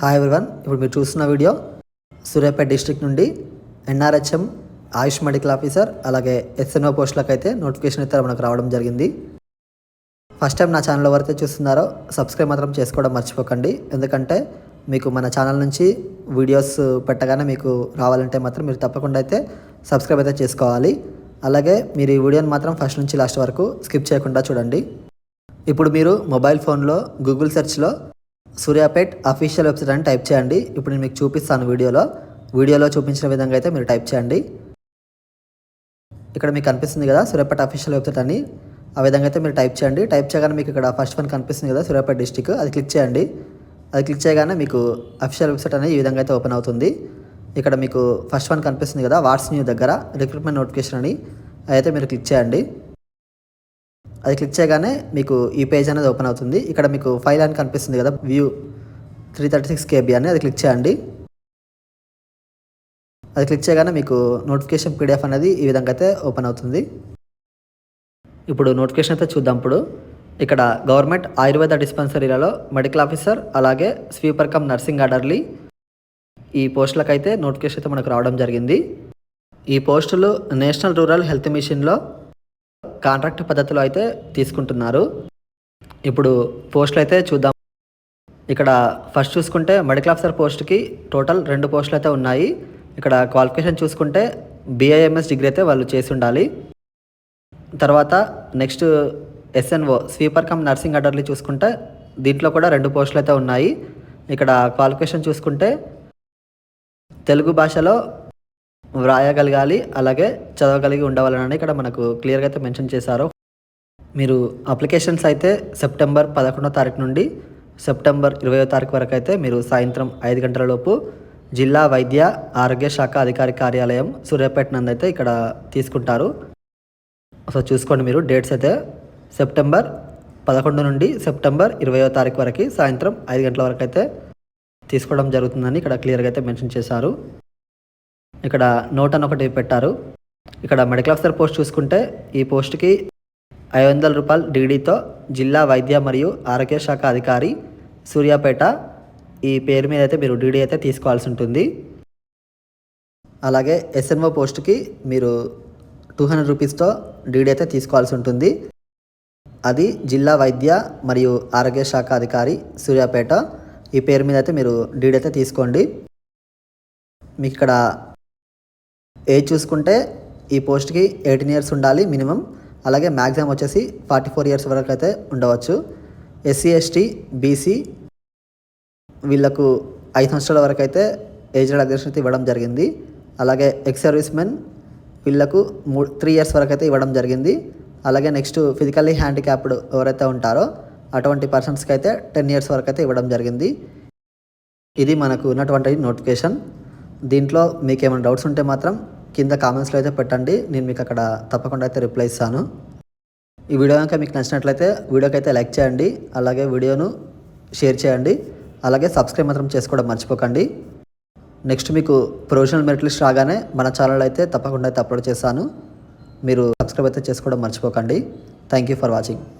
Hi everyone ఇప్పుడు మీరు చూస్తున్న వీడియో సూర్యాపేట డిస్ట్రిక్ట్ నుండి ఎన్ఆర్హెచ్ఎం ఆయుష్ మెడికల్ ఆఫీసర్ అలాగే ఎస్ఎన్ఓ పోస్టులకు అయితే నోటిఫికేషన్ అయితే మనకు రావడం జరిగింది. ఫస్ట్ టైం నా ఛానల్ ఎవరైతే చూస్తున్నారో సబ్స్క్రైబ్ మాత్రం చేసుకోవడం మర్చిపోకండి. ఎందుకంటే మీకు మన ఛానల్ నుంచి వీడియోస్ పెట్టగానే మీకు రావాలంటే మాత్రం మీరు తప్పకుండా అయితే సబ్స్క్రైబ్ అయితే చేసుకోవాలి. అలాగే మీరు ఈ వీడియోని మాత్రం ఫస్ట్ నుంచి లాస్ట్ వరకు స్కిప్ చేయకుండా చూడండి. ఇప్పుడు మీరు మొబైల్ ఫోన్లో గూగుల్ సెర్చ్లో సూర్యాపేట్ అఫీషియల్ వెబ్సైట్ అని టైప్ చేయండి. ఇప్పుడు నేను మీకు చూపిస్తాను వీడియోలో. వీడియోలో చూపించిన విధంగా అయితే మీరు టైప్ చేయండి. ఇక్కడ మీకు కనిపిస్తుంది కదా సూర్యాపేట అఫీషియల్ వెబ్సైట్ అని. ఆ విధంగా అయితే మీరు టైప్ చేయండి. టైప్ చేయగానే మీకు ఇక్కడ ఫస్ట్ వన్ కనిపిస్తుంది కదా సూర్యాపేట డిస్టిక్. అది క్లిక్ చేయండి. అది క్లిక్ చేయగానే మీకు అఫీషియల్ వెబ్సైట్ అనేది ఈ విధంగా అయితే ఓపెన్ అవుతుంది. ఇక్కడ మీకు ఫస్ట్ వన్ కనిపిస్తుంది కదా వాట్స్ న్యూ దగ్గర రిక్రూట్మెంట్ నోటిఫికేషన్ అని. అయితే మీరు క్లిక్ చేయండి. అది క్లిక్ చేయగానే మీకు ఈ పేజ్ అనేది ఓపెన్ అవుతుంది. ఇక్కడ మీకు ఫైల్ అని కనిపిస్తుంది కదా view three thirty six KB అని అది క్లిక్ చేయండి. అది క్లిక్ చేయగానే మీకు నోటిఫికేషన్ పీడిఎఫ్ అనేది ఈ విధంగా అయితే ఓపెన్ అవుతుంది. ఇప్పుడు నోటిఫికేషన్ అయితే చూద్దాం ఇప్పుడు. ఇక్కడ గవర్నమెంట్ ఆయుర్వేద డిస్పెన్సరీలలో మెడికల్ ఆఫీసర్ అలాగే స్వీపర్ కమ్ నర్సింగ్ ఆర్డర్లీ ఈ పోస్టులకైతే నోటిఫికేషన్ అయితే మనకు రావడం జరిగింది. ఈ పోస్టులు నేషనల్ రూరల్ హెల్త్ మిషన్లో కాంట్రాక్ట్ పద్ధతిలో అయితే తీసుకుంటున్నారు. ఇప్పుడు పోస్టులు అయితే చూద్దాం. ఇక్కడ ఫస్ట్ చూసుకుంటే మెడికల్ ఆఫీసర్ పోస్ట్కి టోటల్ రెండు పోస్టులు అయితే ఉన్నాయి. ఇక్కడ క్వాలిఫికేషన్ చూసుకుంటే బీఐఎంఎస్ డిగ్రీ అయితే వాళ్ళు చేసి ఉండాలి. తర్వాత next SNO sweeper cum nursing orderly చూసుకుంటే దీంట్లో కూడా రెండు పోస్టులు అయితే ఉన్నాయి. ఇక్కడ క్వాలిఫికేషన్ చూసుకుంటే తెలుగు భాషలో వ్రాయగలగాలి అలాగే చదవగలిగి ఉండవాలని ఇక్కడ మనకు క్లియర్గా అయితే మెన్షన్ చేశారు. మీరు అప్లికేషన్స్ అయితే సెప్టెంబర్ పదకొండో తారీఖు నుండి సెప్టెంబర్ ఇరవయో తారీఖు వరకు అయితే మీరు సాయంత్రం ఐదు గంటల లోపు జిల్లా వైద్య ఆరోగ్య శాఖ అధికారి కార్యాలయం సూర్యాపేట నందు అయితే ఇక్కడ తీసుకుంటారు. సో చూసుకోండి మీరు డేట్స్ అయితే సెప్టెంబర్ పదకొండు నుండి సెప్టెంబర్ ఇరవయో తారీఖు వరకు సాయంత్రం ఐదు గంటల వరకు అయితే తీసుకోవడం జరుగుతుందని ఇక్కడ క్లియర్గా అయితే మెన్షన్ చేశారు. ఇక్కడ నోట్ అని ఒకటి పెట్టారు. ఇక్కడ మెడికల్ ఆఫీసర్ పోస్ట్ చూసుకుంటే ఈ పోస్ట్కి ఐదు వందల రూపాయలు డీడీతో జిల్లా వైద్య మరియు ఆరోగ్య శాఖ అధికారి సూర్యాపేట ఈ పేరు మీద అయితే మీరు డీడీ అయితే తీసుకోవాల్సి ఉంటుంది. అలాగే ఎస్ఎన్ఓ పోస్ట్కి మీరు టూ హండ్రెడ్ రూపీస్తో డీడీ అయితే తీసుకోవాల్సి ఉంటుంది. అది జిల్లా వైద్య మరియు ఆరోగ్య శాఖ అధికారి సూర్యాపేట ఈ పేరు మీద అయితే మీరు డీడీ అయితే తీసుకోండి. మీకు ఇక్కడ ఏజ్ చూసుకుంటే ఈ పోస్ట్కి ఎయిటీన్ ఇయర్స్ ఉండాలి మినిమం అలాగే మ్యాక్సిమం వచ్చేసి ఫార్టీ ఫోర్ ఇయర్స్ వరకు అయితే ఉండవచ్చు. ఎస్సీ ఎస్టీ బీసీ వీళ్ళకు ఐదు సంవత్సరాల వరకు అయితే ఏజ్ రిలాక్సేషన్ అయితే ఇవ్వడం జరిగింది. అలాగే ఎక్స్ సర్వీస్ మెన్ వీళ్ళకు మూ త్రీ ఇయర్స్ వరకు అయితే ఇవ్వడం జరిగింది. అలాగే నెక్స్ట్ ఫిజికల్లీ హ్యాండిక్యాప్డ్ ఎవరైతే ఉంటారో అటువంటి పర్సన్స్కి అయితే టెన్ ఇయర్స్ వరకు అయితే ఇవ్వడం జరిగింది. ఇది మనకు ఉన్నటువంటి నోటిఫికేషన్ దీంట్లో మీకు ఏమైనా డౌట్స్ ఉంటే మాత్రం కింద కామెంట్స్లో అయితే పెట్టండి. నేను మీకు అక్కడ తప్పకుండా అయితే రిప్లై ఇస్తాను. ఈ వీడియో కనుక మీకు నచ్చినట్లయితే వీడియోకి అయితే లైక్ చేయండి. అలాగే వీడియోను షేర్ చేయండి. అలాగే సబ్స్క్రైబ్ మాత్రం చేసుకోవడం మర్చిపోకండి. నెక్స్ట్ మీకు ప్రొఫెషనల్ మెరిట్ లిస్ట్ రాగానే మన ఛానల్ అయితే తప్పకుండా అయితే అప్లోడ్ చేస్తాను. మీరు సబ్స్క్రైబ్ అయితే చేసుకోవడం మర్చిపోకండి. Thank you for watching.